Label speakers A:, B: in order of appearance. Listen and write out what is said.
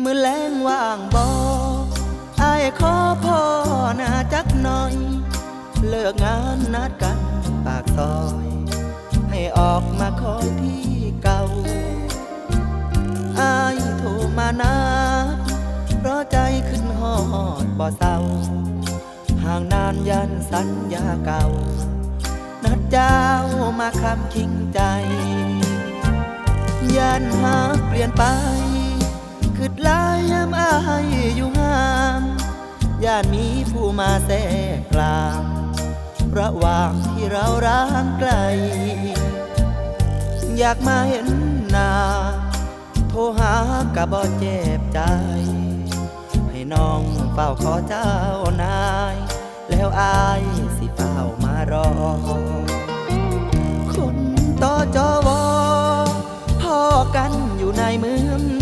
A: มือแรงว่างบ่อายขอพ่อนาจักหน่อย เลิกงานนัดกันปากซอย ให้ออกมาคอยที่เก่าอายโทรมานะเพราะใจขึ้นหอดบ่เศร้าห่างนานยันสัญญาเก่า นัดเจ้ามาคำคิงใจ ยันหากเปลี่ยนไป คืดลายยามอายอยู่ห่างย่านมีผู้มาแทรกกลาง ระหว่างที่เราร้างไกล อยากมาเห็นหน้าโทรหากะบ่เจ็บใจ ให้น้องเฝ้าขอเจ้านาย แล้วอายสิเฝ้ามารอ คนต่อจอวอพอกันอยู่ในเมือง